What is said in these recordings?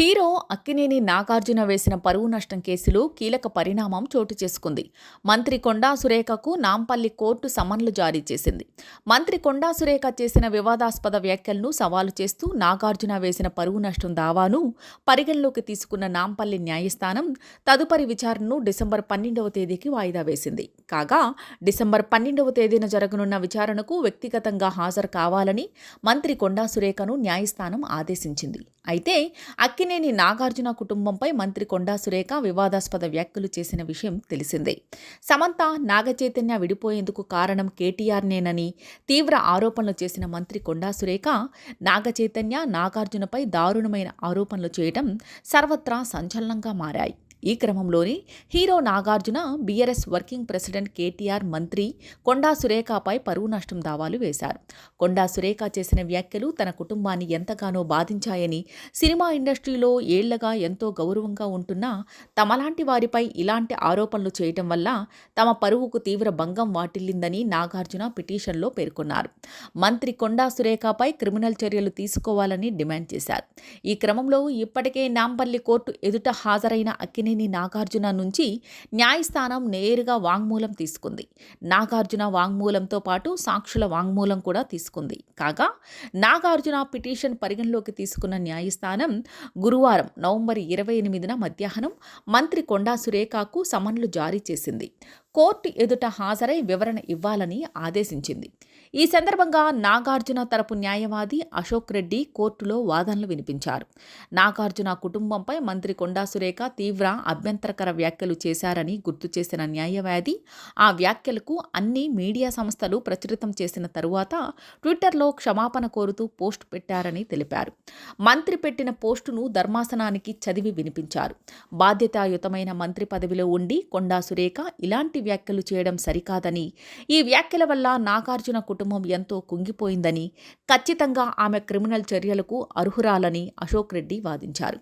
Hero Akkineni Nagarjuna వేసిన పరువు నష్టం కేసులో కీలక పరిణామం చోటు చేసుకుంది. మంత్రి కొండా సురేఖకు నాంపల్లి కోర్టు సమన్లు జారీ చేసింది. మంత్రి కొండా సురేఖ చేసిన వివాదాస్పద వ్యాఖ్యలను సవాలు చేస్తూ నాగార్జున వేసిన పరువు నష్టం దావాను పరిగణలోకి తీసుకున్న నాంపల్లి న్యాయస్థానం తదుపరి విచారణను డిసెంబర్ పన్నెండవ తేదీకి వాయిదా వేసింది. కాగా డిసెంబర్ పన్నెండవ తేదీన జరగనున్న విచారణకు వ్యక్తిగతంగా హాజరు కావాలని మంత్రి కొండా సురేఖను న్యాయస్థానం ఆదేశించింది. అయితే అక్కినేని నాగార్జున కుటుంబంపై మంత్రి కొండా సురేఖ వివాదాస్పద వ్యాఖ్యలు చేసిన విషయం తెలిసిందే. సమంత నాగచైతన్య విడిపోయేందుకు కారణం కేటీఆర్నేనని తీవ్ర ఆరోపణలు చేసిన మంత్రి కొండా సురేఖ నాగచైతన్య నాగార్జునపై దారుణమైన ఆరోపణలు చేయడం సర్వత్రా సంచలనంగా మారాయి. ఈ క్రమంలోనే hero Nagarjuna BRS working president KTR మంత్రి కొండా సురేఖపై పరువు నష్టం దావాలు వేశారు. కొండా సురేఖ చేసిన వ్యాఖ్యలు తన కుటుంబాన్ని ఎంతగానో బాధించాయని సినిమా ఇండస్ట్రీలో ఏళ్ళగా ఎంతో గౌరవంగా ఉంటున్నా తమలాంటి వారిపై ఇలాంటి ఆరోపణలు చేయటం వల్ల తమ పరువుకు తీవ్ర భంగం వాటిల్లిందని నాగార్జున పిటిషన్లో పేర్కొన్నారు. మంత్రి కొండా సురేఖపై క్రిమినల్ చర్యలు తీసుకోవాలని డిమాండ్ చేశారు. ఈ క్రమంలో ఇప్పటికే నాంపల్లి కోర్టు ఎదుట హాజరైన అక్కినే అక్కినేని నాగార్జున నుంచి న్యాయస్థానం నేరుగా వాంగ్మూలం తీసుకుంది. నాగార్జున వాంగ్మూలంతో పాటు సాక్షుల వాంగ్మూలం కూడా తీసుకుంది. కాగా నాగార్జున పిటిషన్ పరిగణలోకి తీసుకున్న న్యాయస్థానం గురువారం నవంబర్ ఇరవై ఎనిమిదిన మధ్యాహ్నం మంత్రి కొండా సురేఖకు సమన్లు జారీ చేసింది. కోర్టు ఎదుట హాజరై వివరణ ఇవ్వాలని ఆదేశించింది. ఈ సందర్భంగా నాగార్జున తరపు న్యాయవాది అశోక్ రెడ్డి కోర్టులో వాదనలు వినిపించారు. నాగార్జున కుటుంబంపై మంత్రి కొండా సురేఖ తీవ్ర అభ్యంతరకర వ్యాఖ్యలు చేశారని గుర్తు చేసిన న్యాయవాది ఆ వ్యాఖ్యలకు అన్ని మీడియా సంస్థలు ప్రచురితం చేసిన తరువాత ట్విట్టర్లో క్షమాపణ కోరుతూ పోస్ట్ పెట్టారని తెలిపారు. మంత్రి పెట్టిన పోస్టును ధర్మాసనానికి చదివి వినిపించారు. బాధ్యతాయుతమైన మంత్రి పదవిలో ఉండి కొండా సురేఖ ఇలాంటి వ్యాఖ్యలు చేయడం సరికాదని ఈ వ్యాఖ్యల వల్ల నాగార్జున కుటుంబం ఎంతో కుంగిపోయిందని ఖచ్చితంగా ఆమె క్రిమినల్ చర్యలకు అర్హురాలని అశోక్ రెడ్డి వాదించారు.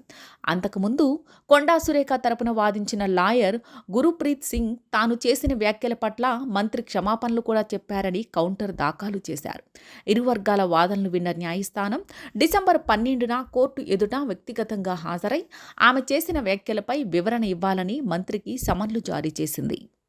అంతకుముందు కొండా సురేఖ తరపున వాదించిన లాయర్ గురుప్రీత్ సింగ్ తాను చేసిన వ్యాఖ్యల పట్ల మంత్రి క్షమాపణలు కూడా చెప్పారని కౌంటర్ దాఖలు చేశారు. ఇరు వర్గాల వాదనలు విన్న న్యాయస్థానం డిసెంబర్ పన్నెండున కోర్టు ఎదుట వ్యక్తిగతంగా హాజరై ఆమె చేసిన వ్యాఖ్యలపై వివరణ ఇవ్వాలని మంత్రికి సమన్లు జారీ చేసింది.